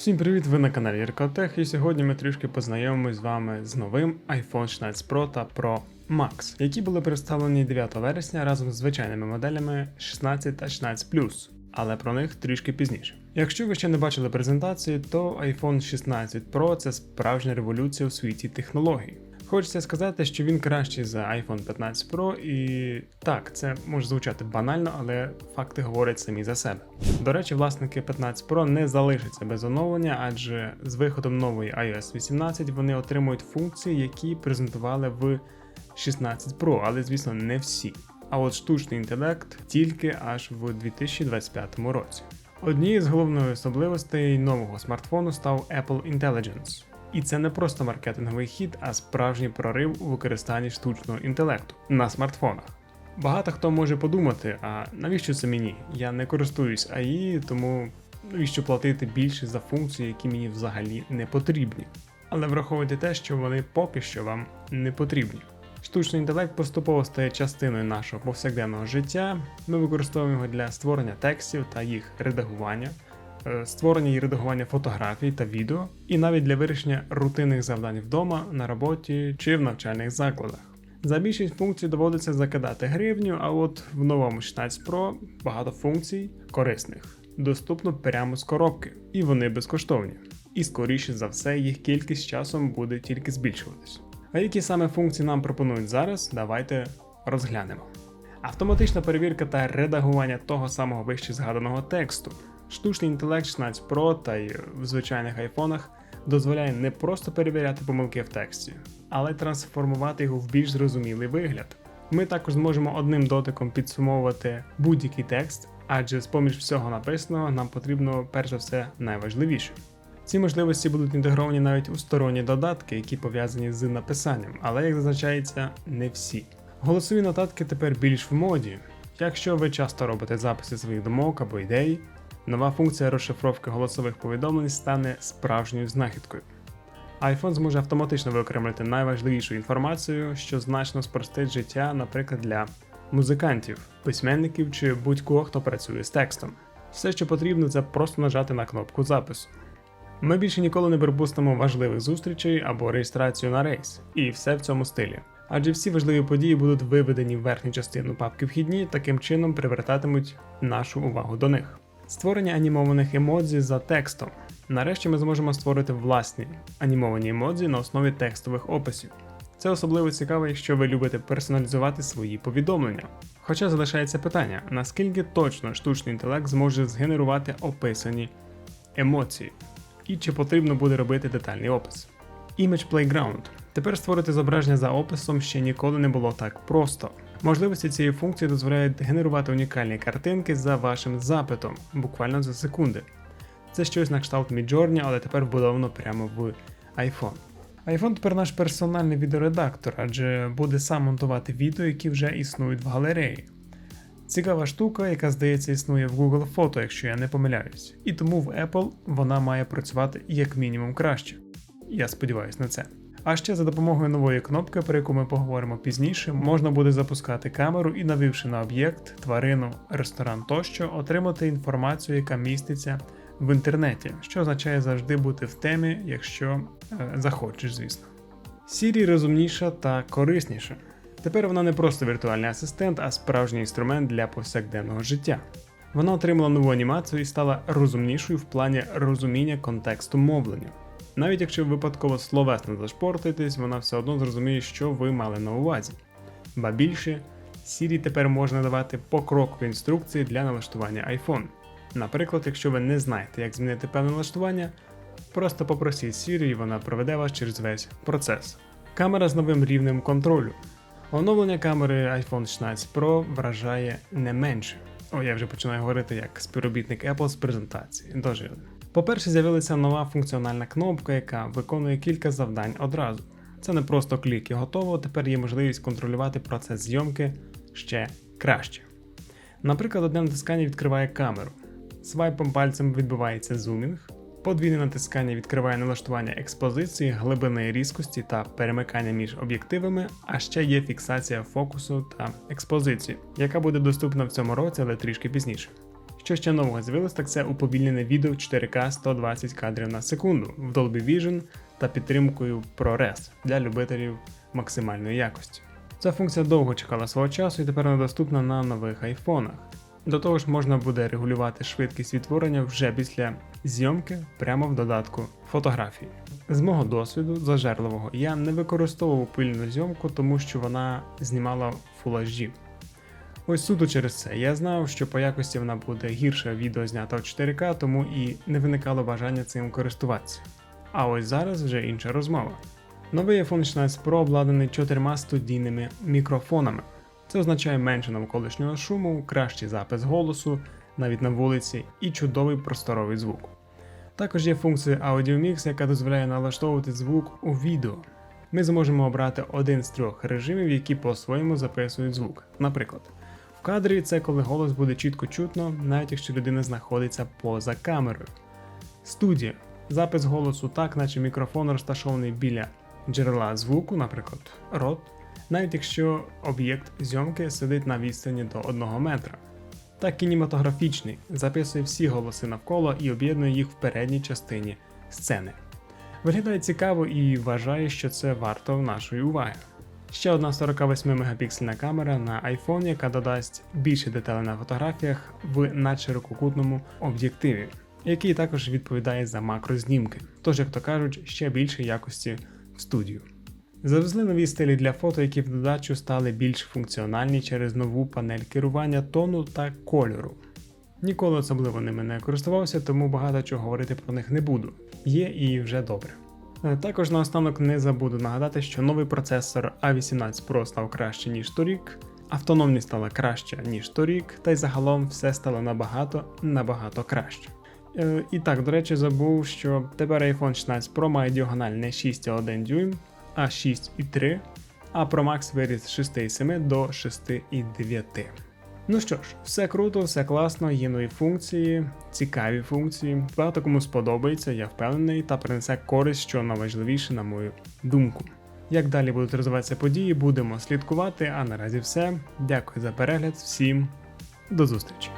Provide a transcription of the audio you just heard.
Всім привіт! Ви на каналі Іркотех, і сьогодні ми трішки познайомимось з вами з новим iPhone 16 Pro та Pro Max, які були представлені 9 вересня разом з звичайними моделями 16 та 16 Plus, але про них трішки пізніше. Якщо ви ще не бачили презентації, то iPhone 16 Pro це справжня революція у світі технологій. Хочеться сказати, що він кращий за iPhone 15 Pro, і так, це може звучати банально, але факти говорять самі за себе. До речі, власники 15 Pro не залишаться без оновлення, адже з виходом нової iOS 18 вони отримують функції, які презентували в 16 Pro, але звісно не всі. А от штучний інтелект тільки аж в 2025 році. Однією з головних особливостей нового смартфону став Apple Intelligence. І це не просто маркетинговий хід, а справжній прорив у використанні штучного інтелекту на смартфонах. Багато хто може подумати, а навіщо це мені? Я не користуюсь АІ, тому навіщо платити більше за функції, які мені взагалі не потрібні. Але враховуйте те, що вони поки що вам не потрібні. Штучний інтелект поступово стає частиною нашого повсякденного життя. Ми використовуємо його для створення текстів та їх редагування, створення і редагування фотографій та відео, і навіть для вирішення рутинних завдань вдома, на роботі чи в навчальних закладах. За більшість функцій доводиться закидати гривню, а от в новому 16 Pro багато функцій корисних, доступно прямо з коробки, і вони безкоштовні. І скоріше за все, їх кількість часом буде тільки збільшуватись. А які саме функції нам пропонують зараз, давайте розглянемо. Автоматична перевірка та редагування того самого вище згаданого тексту. Штучний інтелект 16 Pro та й в звичайних айфонах дозволяє не просто перевіряти помилки в тексті, але й трансформувати його в більш зрозумілий вигляд. Ми також зможемо одним дотиком підсумовувати будь-який текст, адже з поміж всього написаного нам потрібно перш за все найважливіше. Ці можливості будуть інтегровані навіть у сторонні додатки, які пов'язані з написанням, але як зазначається, не всі. Голосові нотатки тепер більш в моді. Якщо ви часто робите записи своїх думок або ідей, нова функція розшифровки голосових повідомлень стане справжньою знахідкою. iPhone зможе автоматично виокремлювати найважливішу інформацію, що значно спростить життя, наприклад, для музикантів, письменників чи будь-кого, хто працює з текстом. Все, що потрібно, це просто нажати на кнопку запису. Ми більше ніколи не пропустимо важливих зустрічей або реєстрацію на рейс, і все в цьому стилі. Адже всі важливі події будуть виведені в верхню частину папки вхідні, таким чином привертатимуть нашу увагу до них. Створення анімованих емодзі за текстом. Нарешті ми зможемо створити власні анімовані емодзі на основі текстових описів. Це особливо цікаво, якщо ви любите персоналізувати свої повідомлення. Хоча залишається питання, наскільки точно штучний інтелект зможе згенерувати описані емоції, і чи потрібно буде робити детальний опис. Image Playground. Тепер створити зображення за описом ще ніколи не було так просто. Можливості цієї функції дозволяють генерувати унікальні картинки за вашим запитом, буквально за секунди. Це щось на кшталт Midjourney, але тепер вбудовано прямо в iPhone. iPhone тепер наш персональний відеоредактор, адже буде сам монтувати відео, які вже існують в галереї. Цікава штука, яка здається існує в Google Фото, якщо я не помиляюсь, і тому в Apple вона має працювати як мінімум краще. Я сподіваюся на це. А ще за допомогою нової кнопки, про яку ми поговоримо пізніше, можна буде запускати камеру і, навівши на об'єкт, тварину, ресторан тощо, отримати інформацію, яка міститься в інтернеті, що означає завжди бути в темі, якщо е, захочеш, звісно. Siri розумніша та корисніша. Тепер вона не просто віртуальний асистент, а справжній інструмент для повсякденного життя. Вона отримала нову анімацію і стала розумнішою в плані розуміння контексту мовлення. Навіть якщо ви випадково словесно зашпортитесь, вона все одно зрозуміє, що ви мали на увазі. Ба більше, Siri тепер можна давати покрокові інструкції для налаштування iPhone. Наприклад, якщо ви не знаєте, як змінити певне налаштування, просто попросіть Siri і вона проведе вас через весь процес. Камера з новим рівнем контролю. Оновлення камери iPhone 16 Pro вражає не менше. О, я вже починаю говорити як співробітник Apple з презентації. Дожили. По-перше, з'явилася нова функціональна кнопка, яка виконує кілька завдань одразу. Це не просто клік і готово, тепер є можливість контролювати процес зйомки ще краще. Наприклад, одне натискання відкриває камеру, свайпом пальцем відбувається зумінг, подвійне натискання відкриває налаштування експозиції, глибини різкості та перемикання між об'єктивами, а ще є фіксація фокусу та експозиції, яка буде доступна в цьому році, але трішки пізніше. Що ще нового з'явилось, так це уповільнене відео 4К 120 кадрів на секунду в Dolby Vision та підтримкою ProRes для любителів максимальної якості. Ця функція довго чекала свого часу і тепер вона доступна на нових айфонах. До того ж, можна буде регулювати швидкість відтворення вже після зйомки прямо в додатку фотографії. З мого досвіду зажерливого я не використовував пильну зйомку, тому що вона знімала Full HD. Ось суто через це я знав, що по якості вона буде гірше відео знято в 4К, тому і не виникало бажання цим користуватися. А ось зараз вже інша розмова. Новий iPhone 16 Pro обладнаний чотирма студійними мікрофонами. Це означає менше навколишнього шуму, кращий запис голосу, навіть на вулиці, і чудовий просторовий звук. Також є функція Audio Mix, яка дозволяє налаштовувати звук у відео. Ми зможемо обрати один з трьох режимів, які по-своєму записують звук. Наприклад, в кадрі це коли голос буде чітко чутно, навіть якщо людина знаходиться поза камерою. Студія запис голосу так, наче мікрофон розташований біля джерела звуку, наприклад, рот, навіть якщо об'єкт зйомки сидить на відстані до 1 метра. Та кінематографічний записує всі голоси навколо і об'єднує їх в передній частині сцени. Виглядає цікаво і вважаю, що це варто нашої уваги. Ще одна 48 мегапіксельна камера на iPhone, яка додасть більше деталей на фотографіях в надширококутному об'єктиві, який також відповідає за макрознімки, тож, як то кажуть, ще більше якості в студію. Завезли нові стилі для фото, які в додачу стали більш функціональні через нову панель керування тону та кольору. Ніколи особливо ними не користувався, тому багато чого говорити про них не буду. Є і вже добре. Е, Також наостанок не забуду нагадати, що новий процесор A18 Pro став краще, ніж торік, автономність стала краще, ніж торік, та й загалом все стало набагато набагато краще. Е, І так, до речі, забув, що тепер iPhone 16 Pro має діагональ не 6,1 дюйм, а 6,3, а Pro Max виріс з 6,7 до 6,9. Ну що ж, все круто, все класно, є нові функції, цікаві функції. Багато кому сподобається, я впевнений, та принесе користь, що найважливіше, на мою думку. Як далі будуть розвиватися події, будемо слідкувати. А наразі все. Дякую за перегляд, всім до зустрічі!